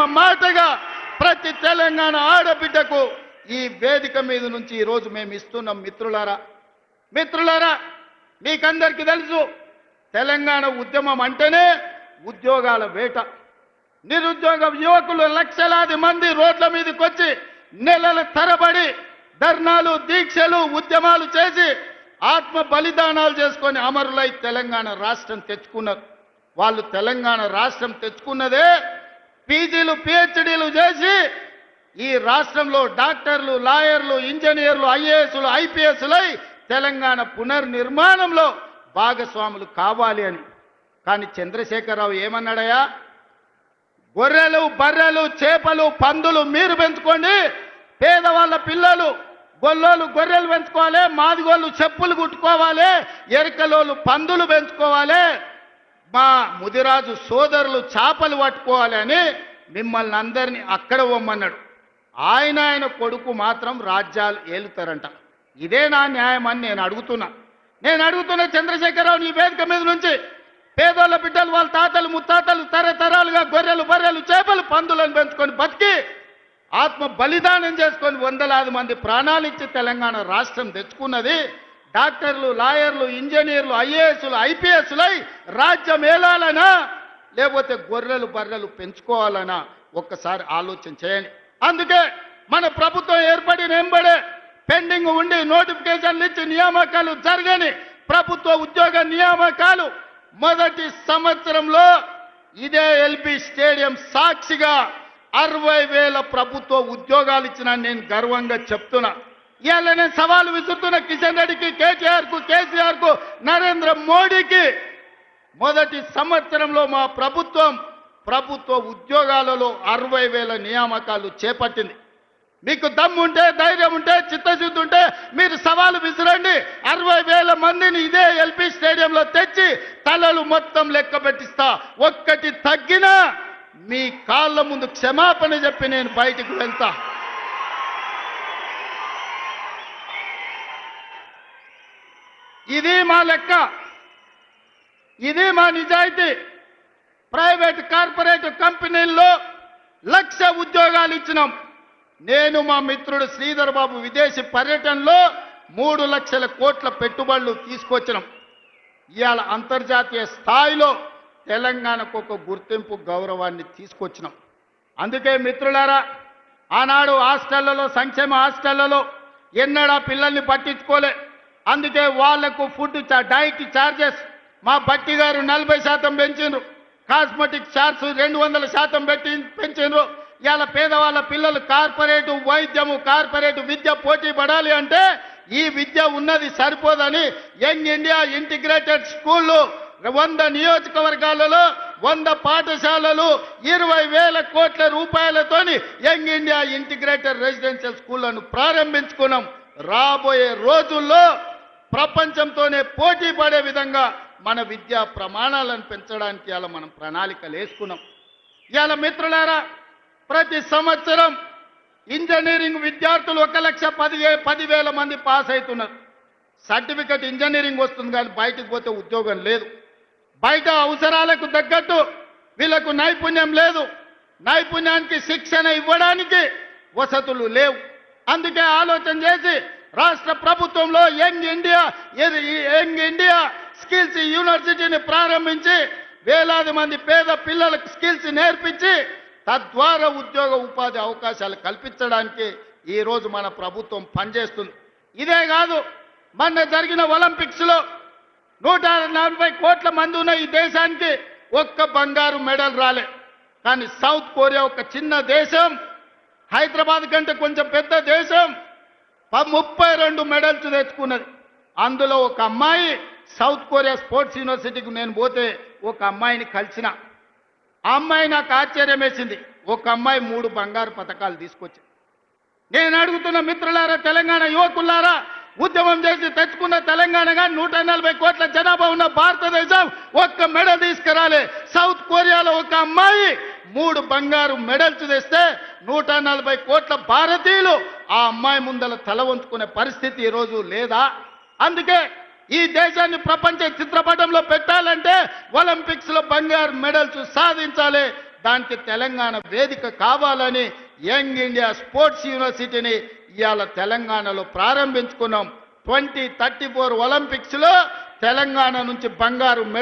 అమ్మ మాటగా ప్రతి తెలంగాణ ఆడబిడ్డకు ఈ వేదిక మీద నుంచి ఈరోజు మేము ఇస్తున్నాం మిత్రులారా. మిత్రులారా మీకందరికీ తెలుసు తెలంగాణ ఉద్యమం అంటేనే ఉద్యోగాల వేట. నిరుద్యోగ యువకులు లక్షలాది మంది రోడ్ల మీదకి వచ్చి నెలల తరబడి ధర్నాలు దీక్షలు ఉద్యమాలు చేసి ఆత్మ బలిదానాలు చేసుకొని అమరులై తెలంగాణ రాష్ట్రం తెచ్చుకున్నారు. వాళ్ళు తెలంగాణ రాష్ట్రం తెచ్చుకున్నదే పీజీలు పిహెచ్డీలు చేసి ఈ రాష్ట్రంలో డాక్టర్లు లాయర్లు ఇంజనీర్లు ఐఏఎస్లు ఐపీఎస్లై తెలంగాణ పునర్నిర్మాణంలో భాగస్వాములు కావాలి అని. కానీ చంద్రశేఖరరావు ఏమన్నాడయా గొర్రెలు బర్రెలు చేపలు పందులు మీరు పెంచుకోండి. పేదవాళ్ళ పిల్లలు గొల్లోలు గొర్రెలు పెంచుకోవాలి. మాదిగోళ్ళు చెప్పులు కుట్టుకోవాలి. ఎరకలోళ్ళు పందులు పెంచుకోవాలి. మా ముదిరాజు సోదరులు చేపలు పట్టుకోవాలని మిమ్మల్ని అందరినీ అక్కడ పొమ్మన్నాడు. ఆయన ఆయన కొడుకు మాత్రం రాజ్యాలు ఏలుతారంట. ఇదే నా న్యాయం అని నేను అడుగుతున్నా. నేను అడుగుతున్న చంద్రశేఖరరావు నీ వేదిక మీద నుంచి పేదోళ్ళ బిడ్డలు వాళ్ళ తాతలు ముత్తాతలు తరతరాలుగా గొర్రెలు బర్రెలు చేపలు పందులను పెంచుకొని బతికి ఆత్మ బలిదానం చేసుకొని వందలాది మంది ప్రాణాలు ఇచ్చి తెలంగాణ రాష్ట్రం తెచ్చుకున్నది డాక్టర్లు లాయర్లు ఇంజనీర్లు ఐఏఎస్లు ఐపీఎస్లై రాజ్యం ఏలాలనా లేకపోతే గొర్రెలు బర్రెలు పెంచుకోవాలనా ఒక్కసారి ఆలోచన చేయండి. అందుకే మన ప్రభుత్వం ఏర్పడిన ఎంబడే పెండింగ్ ఉండి నోటిఫికేషన్లు ఇచ్చి నియామకాలు జరగని ప్రభుత్వ ఉద్యోగ నియామకాలు మొదటి సంవత్సరంలో ఇదే ఎల్బి స్టేడియం సాక్షిగా అరవై వేల ప్రభుత్వ ఉద్యోగాలు ఇచ్చిన నేను గర్వంగా చెప్తున్నా. ఇవాళ నేను సవాలు విసురుతున్న కిషన్ రెడ్డికి కేటీఆర్కు కేసీఆర్కు నరేంద్ర మోడీకి మొదటి సంవత్సరంలో మా ప్రభుత్వం ప్రభుత్వ ఉద్యోగాలలో అరవై వేల నియామకాలు చేపట్టింది. మీకు దమ్ము ఉంటే ధైర్యం ఉంటే చిత్తశుద్ధి ఉంటే మీరు సవాలు విసిరండి. అరవై వేల మందిని ఇదే ఎల్పి స్టేడియంలో తెచ్చి తలలు మొత్తం లెక్క పెట్టిస్తా. ఒక్కటి తగ్గినా మీ కాళ్ళ ముందు క్షమాపణ చెప్పి నేను బయటికి వెళ్తా. ఇది మా లెక్క. ఇది మా నిజాయితీ. ప్రైవేట్ కార్పొరేట్ కంపెనీల్లో లక్ష ఉద్యోగాలు ఇచ్చినాం. నేను మా మిత్రుడు శ్రీధర్ బాబు విదేశీ పర్యటనలో మూడు లక్షల కోట్ల పెట్టుబడులు తీసుకొచ్చినాం. ఇవాళ అంతర్జాతీయ స్థాయిలో తెలంగాణకు ఒక గుర్తింపు గౌరవాన్ని తీసుకొచ్చినాం. అందుకే మిత్రులారా ఆనాడు హాస్టళ్ళలో సంక్షేమ హాస్టళ్ళలో ఎన్నడా పిల్లల్ని పట్టించుకోలే. అందుకే వాళ్ళకు ఫుడ్ డైట్ ఛార్జెస్ మా భట్టి గారు నలభై శాతం పెంచిండ్రు. కాస్మెటిక్ చార్జ్ రెండు వందల శాతం పెట్టి పెంచిండ్రు. ఇవాళ పేదవాళ్ళ పిల్లలు కార్పొరేటు వైద్యము కార్పొరేటు విద్య పోటీ పడాలి అంటే ఈ విద్య ఉన్నది సరిపోదని యంగ్ ఇండియా ఇంటిగ్రేటెడ్ స్కూళ్ళు వంద నియోజకవర్గాలలో వంద పాఠశాలలు ఇరవై వేల కోట్ల రూపాయలతోని యంగ్ ఇండియా ఇంటిగ్రేటెడ్ రెసిడెన్షియల్ స్కూళ్ళను ప్రారంభించుకున్నాం. రాబోయే రోజుల్లో ప్రపంచంతోనే పోటీ పడే విధంగా మన విద్యా ప్రమాణాలను పెంచడానికి ఇలా మనం ప్రణాళికలు వేసుకున్నాం. ఇవాళ మిత్రులారా ప్రతి సంవత్సరం ఇంజనీరింగ్ విద్యార్థులు ఒక లక్ష పది పదివేల మంది పాస్ అవుతున్నారు. సర్టిఫికెట్ ఇంజనీరింగ్ వస్తుంది కానీ బయటకు పోతే ఉద్యోగం లేదు. బయట అవసరాలకు తగ్గట్టు వీళ్ళకు నైపుణ్యం లేదు. నైపుణ్యానికి శిక్షణ ఇవ్వడానికి వసతులు లేవు. అందుకే ఆలోచన చేసి రాష్ట్ర ప్రభుత్వంలో young India young India skills యూనివర్సిటీని ప్రారంభించి వేలాది మంది పేద పిల్లలకు స్కిల్స్ నేర్పించి తద్వారా ఉద్యోగ ఉపాధి అవకాశాలు కల్పించడానికి ఈ రోజు మన ప్రభుత్వం పనిచేస్తుంది. ఇదే కాదు మొన్న జరిగిన ఒలింపిక్స్లో నూట నలభై కోట్ల మంది ఉన్న ఈ దేశానికి ఒక్క బంగారు మెడల్ రాలే. కానీ సౌత్ కొరియా ఒక చిన్న దేశం హైదరాబాద్ కంటే కొంచెం పెద్ద దేశం ముప్పై రెండు మెడల్స్ తెచ్చుకున్నది. అందులో ఒక అమ్మాయి సౌత్ కొరియా స్పోర్ట్స్ యూనివర్సిటీకి నేను పోతే ఒక అమ్మాయిని కలిసిన. ఆ అమ్మాయి నాకు ఆశ్చర్యం వేసింది. ఒక అమ్మాయి మూడు బంగారు పథకాలు తీసుకొచ్చింది. నేను అడుగుతున్న మిత్రులారా తెలంగాణ యువకులారా ఉద్యమం చేసి తెచ్చుకున్న తెలంగాణగా నూట నలభై కోట్ల జనాభా ఉన్న భారతదేశం ఒక్క మెడల్ తీసుకురాలే. సౌత్ కొరియాలో ఒక అమ్మాయి మూడు బంగారు మెడల్స్ తెస్తే నూట నలభై కోట్ల భారతీయులు ఆ అమ్మాయి ముందల తల వంచుకునే పరిస్థితి ఈరోజు లేదా? అందుకే ఈ దేశాన్ని ప్రపంచ చిత్రపటంలో పెట్టాలంటే ఒలింపిక్స్లో బంగారు మెడల్స్ సాధించాలి. దానికి తెలంగాణ వేదిక కావాలని యంగ్ ఇండియా స్పోర్ట్స్ యూనివర్సిటీని ఇవాళ తెలంగాణలో ప్రారంభించుకున్నాం. ట్వంటీ థర్టీ ఫోర్ ఒలింపిక్స్లో తెలంగాణ నుంచి బంగారు మెడల్